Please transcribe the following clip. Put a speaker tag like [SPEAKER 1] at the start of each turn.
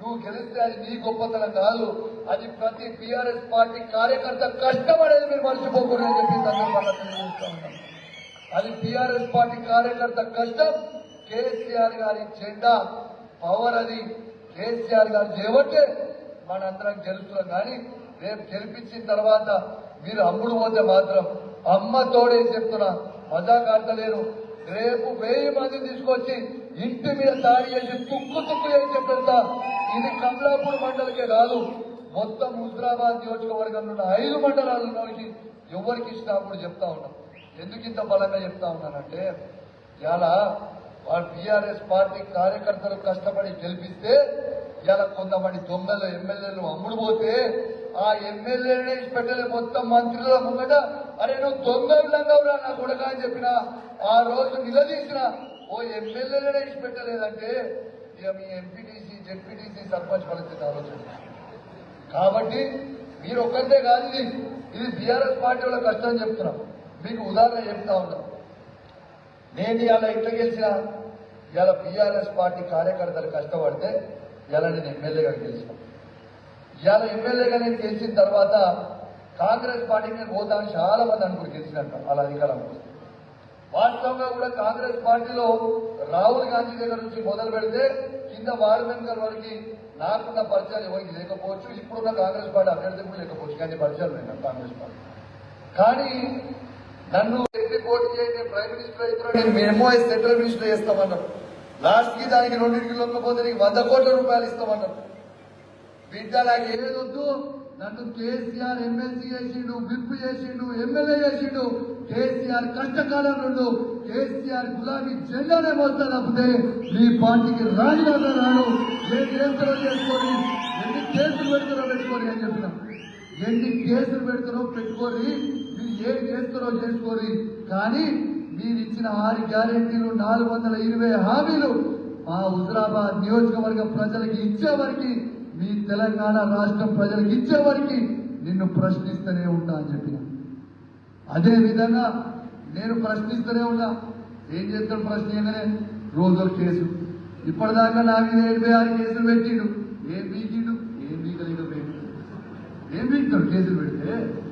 [SPEAKER 1] నువ్వు గెలిస్తే అది నీ గొప్పతనం కాదు. అది ప్రతి టీఆర్ఎస్ పార్టీ కార్యకర్త కష్టపడేది మీరు మర్చిపోకూడదని చెప్పి సందర్భంగా అది టీఆర్ఎస్ పార్టీ కార్యకర్త కష్టం. కేసీఆర్ గారి జెండా పవర్ అది. కేసీఆర్ గారు చేయబట్టే మనందరం గెలుస్తున్నాం కానీ రేపు గెలిపించిన తర్వాత మీరు అమ్ముడు పోతే మాత్రం అమ్మ తోడే చెప్తున్నా. మజాక్ రేపు వెయ్యి మంది తీసుకొచ్చి ఇంటి మీద దాడి చేసి తుక్కు తుక్కు చేసి చెప్పేస్తా ఇది కమలాపూర్ మండలికే కాదు మొత్తం హుజరాబాద్ నియోజకవర్గంలో ఉన్న ఐదు మండలాలలోకి ఎవరికి ఇచ్చినా కూడా చెప్తా ఉన్నాం. ఎందుకు ఇంత బలంగా చెప్తా ఉన్నానంటే ఇలా వాళ్ళు టీఆర్ఎస్ పార్టీ కార్యకర్తలు కష్టపడి గెలిపిస్తే ఇలా కొంతమంది దొంగలు ఎమ్మెల్యేలు అమ్ముడు పోతే ఆ ఎమ్మెల్యేనే పెట్టలే మొత్తం మంత్రుల ముంగట అరే నువ్వు దొంగ విధంగా ఉన్నా నా కొడుక అని చెప్పిన ఆ రోజు నిలదీసిన ఓ ఎమ్మెల్యేలనే ఇచ్చిపెట్టలేదంటే ఇక మీ ఎంపీటీసీ జెడ్పీటీసీ సర్పంచ్ పరిస్థితి ఆలోచన. కాబట్టి మీరు ఒక్కరితే కాదు ఇది బీఆర్ఎస్ పార్టీ వాళ్ళ కష్టం చెప్తున్నాం. మీకు ఉదాహరణ చెప్తా ఉన్నాం. నేను ఇలా ఇట్లా గెలిచిన ఇలా బీఆర్ఎస్ పార్టీ కార్యకర్తలు కష్టపడితే ఇలా నేను ఎమ్మెల్యేగా గెలిచిన. ఇవాళ ఎమ్మెల్యేగా నేను గెలిచిన తర్వాత కాంగ్రెస్ పార్టీని నేను చాలా మంది అనుకుని గెలిచినట్ట అలా అధికారం వస్తే. వాస్తవంగా కూడా కాంగ్రెస్ పార్టీలో రాహుల్ గాంధీ దగ్గర నుంచి మొదలు పెడితే కింద వార్మెంకర్ వరకు నాకున్న పరిచయాలు ఎవరికి లేకపోవచ్చు ఇప్పుడున్న కాంగ్రెస్ పార్టీ అభ్యర్థి కూడా లేకపోవచ్చు. కానీ పరిచయాలు ఉన్నాయి కాంగ్రెస్ పార్టీ. కానీ నన్ను ఎట్టి పోటీ చేయండి ప్రైమ్ మినిస్టర్ అయితే నేను మేము సెంట్రల్ మినిస్టర్ చేస్తామన్నారు. లాస్ట్కి దానికి రెండింటికి లొంగపోతే నీకు వంద కోట్ల రూపాయలు ఇస్తామన్నారు. బిడ్డ ఏదొద్దు? నన్ను కేసీఆర్ ఎమ్మెల్సీ చేసిండు విప్ చేసిండు ఎమ్మెల్యే చేసిండు. కేసీఆర్ కష్టకాలం నుండు కేసీఆర్ గులాబీ జెండానే మోస్తా తప్పితే మీ పార్టీకి రాజీనామా రాడు. ఏ కేసులో చేసుకొని ఎన్ని కేసులు పెడతారో పెట్టుకోరి అని చెప్పిన ఎన్ని కేసులు పెడతారో పెట్టుకొని మీరు ఏం చేస్తారో చేసుకోరి కానీ మీరు ఇచ్చిన ఆరు గ్యారెంటీలు నాలుగు వందల ఇరవై హామీలు మా హుజరాబాద్ నియోజకవర్గ ప్రజలకి ఇచ్చేవరకు మీ తెలంగాణ రాష్ట్రం ప్రజలకు ఇచ్చేవరకు నిన్ను ప్రశ్నిస్తూనే ఉంటా అని చెప్పిన. అదే విధంగా నేను ప్రశ్నిస్తూనే ఉన్నా. ఏం చేస్తాడు ప్రశ్నించగానే రోజు కేసు. ఇప్పటిదాకా నా మీద ఎనభై ఆరు కేసులు పెట్టిండు. ఏం బీకిండు ఏం బీకలేకపోయిండు ఏం బీకుతాడు కేసులు పెడితే?